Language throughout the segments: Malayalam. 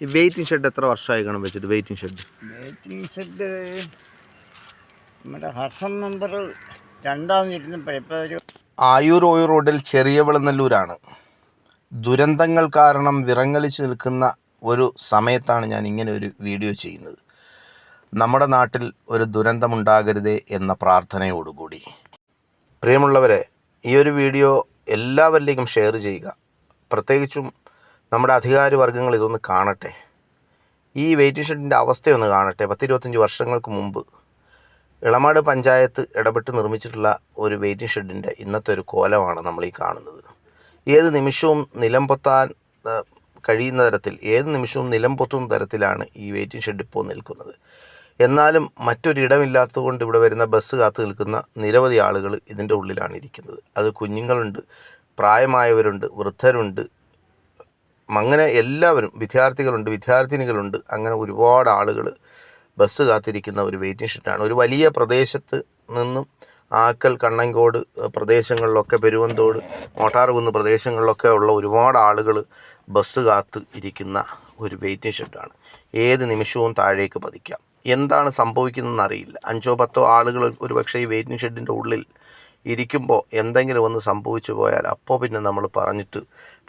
ഈ വെയിറ്റിംഗ് ഷെഡ് എത്ര വർഷമായി കാണും വെച്ചിട്ട് വെയിറ്റിംഗ് ഷെഡ് വെയിറ്റിംഗ് ഷെഡ് നമ്മുടെ ഹർഷൻ നമ്പർ രണ്ടാം ഇരുന്നപ്പോൾ ഇപ്പോൾ ഒരു ആയൂർ ഓയൂർ റോഡിൽ ചെറിയ വിളനല്ലൂരാണ്. ദുരന്തങ്ങൾ കാരണം വിറങ്ങലിച്ച് നിൽക്കുന്ന ഒരു സമയത്താണ് ഞാൻ ഇങ്ങനെ ഒരു വീഡിയോ ചെയ്യുന്നത്. നമ്മുടെ നാട്ടിൽ ഒരു ദുരന്തമുണ്ടാകരുതേ എന്ന പ്രാർത്ഥനയോടുകൂടി. പ്രിയമുള്ളവരെ ഈ ഒരു വീഡിയോ എല്ലാവരിലേക്കും ഷെയർ ചെയ്യുക. പ്രത്യേകിച്ചും നമ്മുടെ അധികാരി വർഗങ്ങൾ ഇതൊന്ന് കാണട്ടെ. ഈ വെയിറ്റിംഗ് ഷെഡിന്റെ അവസ്ഥയൊന്ന് കാണട്ടെ. പത്തിരുപത്തഞ്ച് വർഷങ്ങൾക്ക് മുമ്പ് ഇളമാട് പഞ്ചായത്ത് ഇടപെട്ട് നിർമ്മിച്ചിട്ടുള്ള ഒരു വെയിറ്റിംഗ് ഷെഡിന്റെ ഇന്നത്തെ ഒരു കോലമാണ് നമ്മൾ ഈ കാണുന്നത്. ഏത് നിമിഷവും നിലം പൊത്താൻ കഴിയുന്ന തരത്തിൽ ഏത് നിമിഷവും നിലം പൊത്തുന്ന തരത്തിലാണ് ഈ വെയിറ്റിംഗ് ഷെഡ് ഇപ്പോൾ നിൽക്കുന്നത്. എന്നാലും മറ്റൊരിടമില്ലാത്തതുകൊണ്ട് ഇവിടെ വരുന്ന ബസ് കാത്തു നിൽക്കുന്ന നിരവധി ആളുകൾ ഇതിന്റെ ഉള്ളിലാണ് ഇരിക്കുന്നത്. അത് കുഞ്ഞുങ്ങളുണ്ട് പ്രായമായവരുണ്ട് വൃദ്ധരുണ്ട് അങ്ങനെ എല്ലാവരും വിദ്യാർത്ഥികളുണ്ട് വിദ്യാർത്ഥിനികളുണ്ട് അങ്ങനെ ഒരുപാട് ആളുകൾ ബസ് കാത്തിരിക്കുന്ന ഒരു വെയിറ്റിംഗ് ഷെഡാണ് ഒരു വലിയ പ്രദേശത്ത് നിന്നും ആക്കൽ കണ്ണങ്കോട് പ്രദേശങ്ങളിലൊക്കെ പെരുവന്തോട് മോട്ടാർകുന്ന് പ്രദേശങ്ങളിലൊക്കെ ഉള്ള ഒരുപാട് ആളുകൾ ബസ് കാത്ത് ഇരിക്കുന്ന ഒരു വെയിറ്റിംഗ് ഷെഡാണ് ഏത് നിമിഷവും താഴേക്ക് പതിക്കാം. എന്താണ് സംഭവിക്കുന്നതെന്ന് അറിയില്ല. അഞ്ചോ പത്തോ ആളുകൾ ഒരുപക്ഷെ ഈ വെയിറ്റിംഗ് ഷെഡിന്റെ ഉള്ളിൽ ഇരിക്കുമ്പോൾ എന്തെങ്കിലും ഒന്ന് സംഭവിച്ചു പോയാൽ അപ്പോൾ പിന്നെ നമ്മൾ പറഞ്ഞിട്ട്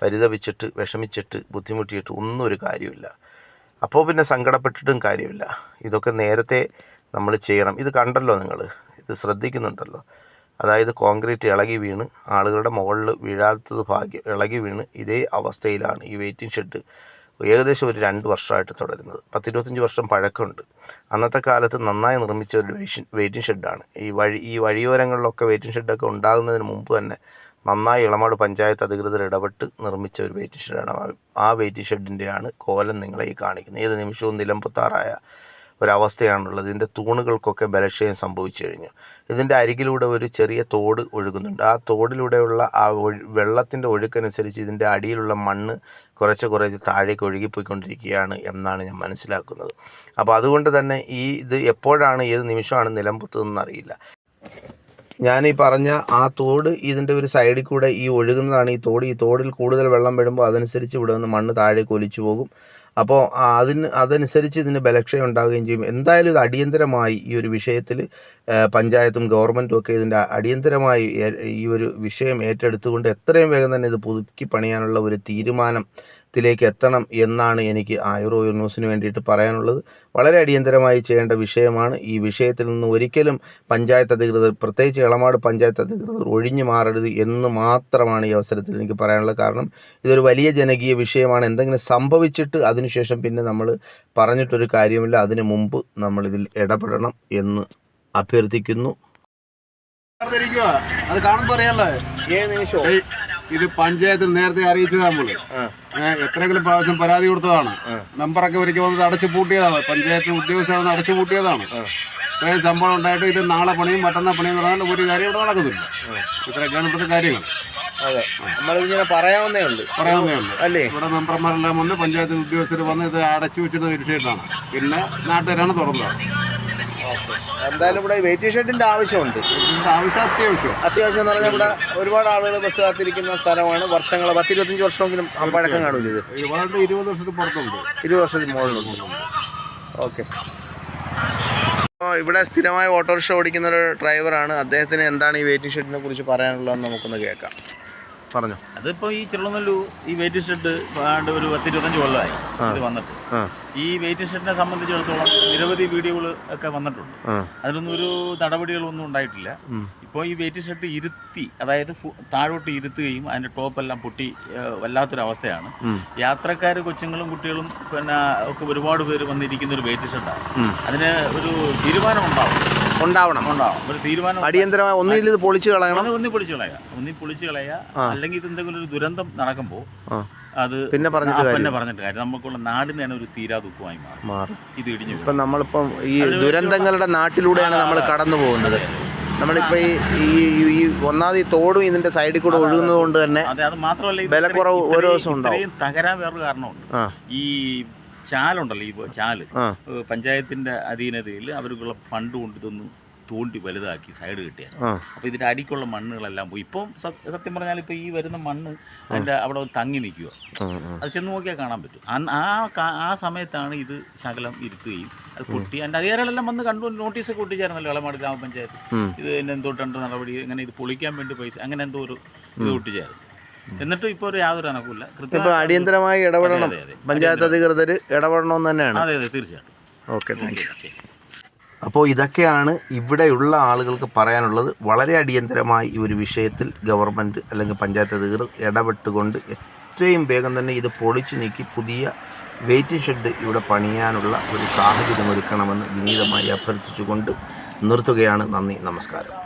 പരിതപിച്ചിട്ട് വിഷമിച്ചിട്ട് ബുദ്ധിമുട്ടിയിട്ട് ഒന്നും ഒരു കാര്യമില്ല അപ്പോൾ പിന്നെ സങ്കടപ്പെട്ടിട്ടും കാര്യമില്ല. ഇതൊക്കെ നേരത്തെ നമ്മൾ ചെയ്യണം. ഇത് കണ്ടല്ലോ നിങ്ങൾ. ഇത് ശ്രദ്ധിക്കുന്നുണ്ടല്ലോ. അതായത് കോൺക്രീറ്റ് ഇളകി വീണ് ആളുകളുടെ മുകളിൽ വീഴാത്തത് ഭാഗ്യം ഇളകി വീണ് ഇതേ അവസ്ഥയിലാണ് ഈ വെയിറ്റിംഗ് ഷെഡ് ഏകദേശം ഒരു രണ്ട് വർഷമായിട്ട് തുടരുന്നത്. പത്തിരുപത്തഞ്ച് വർഷം പഴക്കമുണ്ട്. അന്നത്തെ കാലത്ത് നന്നായി നിർമ്മിച്ച ഒരു വെയിറ്റിംഗ് ഷെഡാണ്. ഈ വഴി ഈ വഴിയോരങ്ങളിലൊക്കെ വെയിറ്റിംഗ് ഷെഡൊക്കെ ഉണ്ടാകുന്നതിന് മുമ്പ് തന്നെ നന്നായി ഇളമാട് പഞ്ചായത്ത് അധികൃതർ ഇടപെട്ട് നിർമ്മിച്ച ഒരു വെയിറ്റിംഗ് ഷെഡാണ്. ആ- വെയിറ്റിംഗ് ഷെഡിന്റെയാണ് കോലം നിങ്ങളെ ഈ കാണിക്കുന്നത്. ഏത് നിമിഷവും നിലംപൊത്താറായ ഒരവസ്ഥയാണുള്ളത്. ഇതിന്റെ തൂണുകൾക്കൊക്കെ ബലക്ഷയം സംഭവിച്ചു കഴിഞ്ഞു. ഇതിന്റെ അരികിലൂടെ ഒരു ചെറിയ തോട് ഒഴുകുന്നുണ്ട്. ആ തോടിലൂടെയുള്ള ആ വെള്ളത്തിന്റെ ഒഴുക്കനുസരിച്ച് ഇതിന്റെ അടിയിലുള്ള മണ്ണ് കുറച്ച് കുറച്ച് താഴേക്ക് ഒഴുകിപ്പോയിക്കൊണ്ടിരിക്കുകയാണ് എന്നാണ് ഞാൻ മനസ്സിലാക്കുന്നത്. അപ്പോൾ അതുകൊണ്ട് തന്നെ ഈ ഇത് എപ്പോഴാണ് ഏത് നിമിഷമാണ് നിലമ്പുത്തതെന്ന് അറിയില്ല. ഞാൻ ഈ പറഞ്ഞ ആ തോട് ഇതിന്റെ ഒരു സൈഡിൽ കൂടെ ഈ ഒഴുകുന്നതാണ് ഈ തോട്. ഈ തോടിൽ കൂടുതൽ വെള്ളം വരുമ്പോൾ അതനുസരിച്ച് ഇവിടെ നിന്ന് മണ്ണ് താഴേക്ക് ഒലിച്ചു പോകും. അപ്പോൾ അതിന് അതനുസരിച്ച് ഇതിന് ബലക്ഷയം ഉണ്ടാവുകയും ചെയ്യും. എന്തായാലും ഇത് അടിയന്തരമായി ഈ ഒരു വിഷയത്തിൽ പഞ്ചായത്തും ഗവൺമെന്റും ഒക്കെ ഇതിന്റെ അടിയന്തരമായി ഈ ഒരു വിഷയം ഏറ്റെടുത്തുകൊണ്ട് എത്രയും വേഗം തന്നെ ഇത് പുതുക്കി പണിയാനുള്ള ഒരു തീരുമാനത്തിലേക്ക് എത്തണം എന്നാണ് എനിക്ക് ആയുറോ ന്യൂസിന് വേണ്ടിയിട്ട് പറയാനുള്ളത്. വളരെ അടിയന്തരമായി ചെയ്യേണ്ട വിഷയമാണ് ഈ വിഷയത്തിൽ നിന്ന് ഒരിക്കലും പഞ്ചായത്ത് അധികൃതർ പ്രത്യേകിച്ച് ഇളമാട് പഞ്ചായത്ത് അധികൃതർ ഒഴിഞ്ഞു മാറരുത് എന്ന് മാത്രമാണ് ഈ അവസരത്തിൽ എനിക്ക് പറയാനുള്ളത്. കാരണം ഇതൊരു വലിയ ജനകീയ വിഷയമാണ്. എന്തെങ്കിലും സംഭവിച്ചിട്ട് അതിനുശേഷം പിന്നെ നമ്മൾ പറഞ്ഞിട്ടൊരു കാര്യമില്ല. അതിനു മുമ്പ് ഇതിൽ ഇടപെടണം എന്ന് അഭ്യർത്ഥിക്കുന്നു. അത് കാണുമ്പോ അറിയാലോ. ഏത് നിമിഷവും. ഇത് പഞ്ചായത്തിൽ നേരത്തെ അറിയിച്ചതാ നമ്മൾ. എത്രയെങ്കിലും പ്രാവശ്യം പരാതി കൊടുത്തതാണ്. മെമ്പറൊക്കെ ഒരിക്കൽ വന്നത് അടച്ചു പൂട്ടിയതാണ്. പഞ്ചായത്ത് ഉദ്യോഗസ്ഥർ വന്ന് അടച്ചു പൂട്ടിയതാണ്. ഇത്രയും സംഭവം ഉണ്ടായിട്ട് ഇത് നാളെ പണിയും മറ്റന്നാൾ പണിയും പറഞ്ഞാൽ ഒരു കാര്യം ഇവിടെ നടക്കുന്നില്ല. ഇത്രയൊക്കെയാണ് ഇപ്പോഴത്തെ കാര്യങ്ങൾ. അതെ. നമ്മളിതിങ്ങനെ പറയാവുന്നേ ഉള്ളൂ. പറയാവുന്നേ ഉള്ളൂ. അല്ലേ? ഇവിടെ മെമ്പർമാരെല്ലാം വന്ന് പഞ്ചായത്ത് ഉദ്യോഗസ്ഥർ വന്ന് ഇത് അടച്ചു വെച്ചിരുന്ന വിഷയമാണ് പിന്നെ നാട്ടുകാരാണ് തുറന്നത്. എന്തായാലും ഇവിടെ വെയിറ്റിംഗ് ഷെഡിന്റെ ആവശ്യമുണ്ട്. ആവശ്യം അത്യാവശ്യം. അത്യാവശ്യം എന്ന് പറഞ്ഞാൽ ഇവിടെ ഒരുപാട് ആളുകൾ ബസ് കാത്തിരിക്കുന്ന സ്ഥലമാണ്. വർഷങ്ങൾ പത്തിരുപത്തഞ്ച് വർഷമെങ്കിലും പഴക്കം കാണൂല ഇത്? ഇരുപത് വർഷത്തിൽ പുറത്തുണ്ട്. ഇരുപത് വർഷത്തിന് മുകളിലുണ്ട്. ഓക്കെ. അപ്പോൾ ഇവിടെ സ്ഥിരമായി ഓട്ടോറിക്ഷ ഓടിക്കുന്ന ഒരു ഡ്രൈവറാണ്. അദ്ദേഹത്തിന് എന്താണ് ഈ വെയിറ്റിംഗ് ഷെഡിനെ കുറിച്ച് പറയാനുള്ളതെന്ന് നമുക്കൊന്ന് കേൾക്കാം. പറഞ്ഞോ. അതിപ്പോ ഈ ചെറുനല്ലൂർ ഈ വെയിറ്റ് ഷെഡ് ആണ്ട് ഒരു പത്തിരുപത്തഞ്ച് കൊല്ലമായി ഇത് വന്നിട്ട്. ഈ വെയിറ്റ് ഷെഡിനെ സംബന്ധിച്ചിടത്തോളം നിരവധി വീഡിയോകൾ ഒക്കെ വന്നിട്ടുണ്ട്. അതിലൊന്നും ഒരു നടപടികളൊന്നും ഉണ്ടായിട്ടില്ല. ഇപ്പോൾ ഈ വെയിറ്റ് ഷെഡ് ഇരുത്തി അതായത് താഴോട്ട് ഇരുത്തുകയും അതിന്റെ ടോപ്പെല്ലാം പൊട്ടി വല്ലാത്തൊരവസ്ഥയാണ്. യാത്രക്കാർ കൊച്ചുങ്ങളും കുട്ടികളും പിന്നെ ഒക്കെ ഒരുപാട് പേര് വന്നിരിക്കുന്ന ഒരു വെയിറ്റ് ഷെഡാണ് അതിന് ഒരു തീരുമാനം ഉണ്ടാവും ഉണ്ടാവണം. ഉണ്ടാവും ഒരു തീരുമാനം അടിയന്തരമായി ഒന്നിൽ ഇത് പൊളിച്ചു കളയണം. ഒന്നി പൊളിച്ചു കളയുക. ഒന്നി പൊളിച്ചു കളയുക. അല്ലെങ്കിൽ ഇത് എന്തെങ്കിലും ഒരു ദുരന്തം നടക്കുമ്പോൾ അത് പിന്നെ പറഞ്ഞിട്ട് പിന്നെ പറഞ്ഞിട്ട് കാര്യം. നമുക്കുള്ള നാടിന് തന്നെ ഒരു തീരാ ദുഃഖമായി മാറും. ഇത് ഇടിഞ്ഞു. ഇപ്പം നമ്മളിപ്പം ഈ ദുരന്തങ്ങളുടെ നാട്ടിലൂടെയാണ് നമ്മൾ കടന്നു പോകുന്നത്. നമ്മളിപ്പോൾ ഈ ഈ- ഒന്നാമത് ഈ തോടും ഇതിന്റെ സൈഡിൽ കൂടെ ഒഴുകുന്നത് കൊണ്ട് തന്നെ അതെ മാത്രമല്ല ഇത്രയും- ഓരോ ദിവസം ഉണ്ടാവും. തകരാൻ വേറൊരു കാരണമുണ്ട്. ഈ ചാലുണ്ടല്ലോ ഈ ചാൽ. പഞ്ചായത്തിന്റെ അധീനതയിൽ അവർക്കുള്ള ഫണ്ട് കൊണ്ട് ഇതൊന്ന് തോണ്ടി വലുതാക്കി സൈഡ് കിട്ടിയ. അപ്പോൾ ഇതിന്റെ അടിക്കുള്ള മണ്ണുകളെല്ലാം പോയി. ഇപ്പം സത്യം പറഞ്ഞാൽ ഇപ്പോൾ ഈ വരുന്ന മണ്ണ് അതിന്റെ അവിടെ തങ്ങി നിൽക്കുക. അത് ചെന്ന് നോക്കിയാൽ കാണാൻ പറ്റും. ആ ആ സമയത്താണ് ഇത് ശകലം ഇരുത്തുകയും അത് പൊട്ടി. അതിന്റെ അധികാരികളെല്ലാം വന്ന് കണ്ടു നോട്ടീസ് ഒട്ടിച്ചായിരുന്നല്ലോ വളമാട് ഗ്രാമപഞ്ചായത്ത്. ഇത് എന്നെ എന്തോട്ടുണ്ട് നടപടി ഇങ്ങനെ ഇത് പൊളിക്കാൻ വേണ്ടി പൈസ അങ്ങനെ എന്തോ ഒരു ഇത് ഒട്ടിച്ചായിരുന്നു. എന്നിട്ടും ഇപ്പോൾ ഒരു യാതൊരു അനക്കില്ല ഇപ്പൊ അടിയന്തരമായി ഇടപെടണം. പഞ്ചായത്ത് അധികൃതർ ഇടപെടണമെന്ന് തന്നെയാണ്. അതെ അതെ തീർച്ചയായിട്ടും. Okay thank you. അപ്പോൾ ഇതൊക്കെയാണ് ഇവിടെയുള്ള ആളുകൾക്ക് പറയാനുള്ളത്. വളരെ അടിയന്തരമായി ഈ ഒരു വിഷയത്തിൽ ഗവൺമെന്റ് അല്ലെങ്കിൽ പഞ്ചായത്ത് അധികൃതർ ഇടപെട്ടുകൊണ്ട് എത്രയും വേഗം തന്നെ ഇത് പൊളിച്ചു നീക്കി പുതിയ വെയിറ്റിംഗ് ഷെഡ് ഇവിടെ പണിയാനുള്ള ഒരു സാഹചര്യം ഒരുക്കണമെന്ന് വിനീതമായി അഭ്യർത്ഥിച്ചുകൊണ്ട് നിർത്തുകയാണ്. നന്ദി നമസ്കാരം.